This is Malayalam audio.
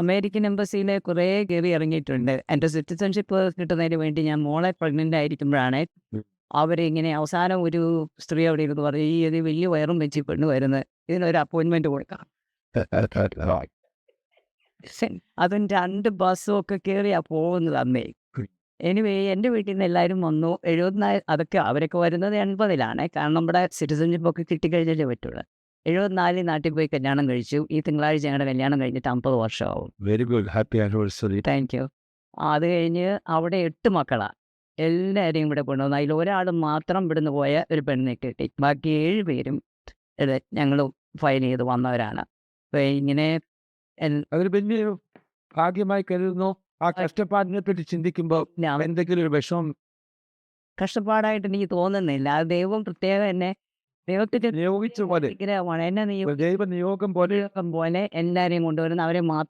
അമേരിക്കൻ എംബസിയിലെ കുറേ കയറി ഇറങ്ങിയിട്ടുണ്ട്. എന്റെ സിറ്റിസൺഷിപ്പ് കിട്ടുന്നതിന് വേണ്ടി ഞാൻ മോളെ പ്രഗ്നന്റ് ആയിരിക്കുമ്പോഴാണ്. അവരിങ്ങനെ അവസാനം ഒരു സ്ത്രീ അവിടെ ഇരുന്ന് പറഞ്ഞു ഈ ഒരു വലിയ വയറും വെച്ച് പെണ്ണ് വരുന്നത് ഇതിനൊരു അപ്പോയിൻമെന്റ് കൊടുക്കാം. അതും രണ്ട് ബസ്സും ഒക്കെ കയറിയാ പോകുന്നത് ഉം. എനിവേ എന്റെ വീട്ടിൽ നിന്ന് എല്ലാവരും വന്നു. എഴുപത്തിനാല് അതൊക്കെ അവരൊക്കെ വരുന്നത് എൺപതിലാണ്. കാരണം നമ്മുടെ സിറ്റിസൺഷിപ്പ് ഒക്കെ കിട്ടിക്കഴിഞ്ഞാലേ പറ്റുള്ളൂ. എഴുപത്തിനാലിൽ നാട്ടിൽ പോയി കല്യാണം കഴിച്ചു. ഈ തിങ്കളാഴ്ച ഞങ്ങളുടെ കല്യാണം കഴിഞ്ഞിട്ട് അമ്പത് വർഷമാവും. Very good happy anniversary thank you അത് കഴിഞ്ഞ് അവിടെ എട്ട് മക്കളാണ് എല്ലാവരെയും ഇവിടെ കൊണ്ടുവന്നു. അതിൽ ഒരാൾ മാത്രം ഇവിടുന്ന് പോയ ഒരു പെണ്ണിനെ കിട്ടി. ബാക്കി ഏഴ് പേരും ഞങ്ങൾ ഫയൽ ചെയ്ത് വന്നവരാണ്. അപ്പോൾ ഇങ്ങനെ അതൊരു ഭാഗ്യമായി കരുതുന്നു. ആ കഷ്ടപ്പാടിനെ പറ്റി ചിന്തിക്കുമ്പോൾ എന്തെങ്കിലും ഒരു വിഷമം കഷ്ടപ്പാടായിട്ട് എനിക്ക് തോന്നുന്നില്ല. ദൈവം പ്രത്യേകം എന്നെ ദൈവത്തിന്റെ നിയോഗിച്ച പോലെ. വിഗ്രഹമാണ് എന്നെ ദൈവ നിയോഗം പോലെ പോലെ എല്ലാവരെയും കൊണ്ടുവരുന്ന അവരെ മാത്രം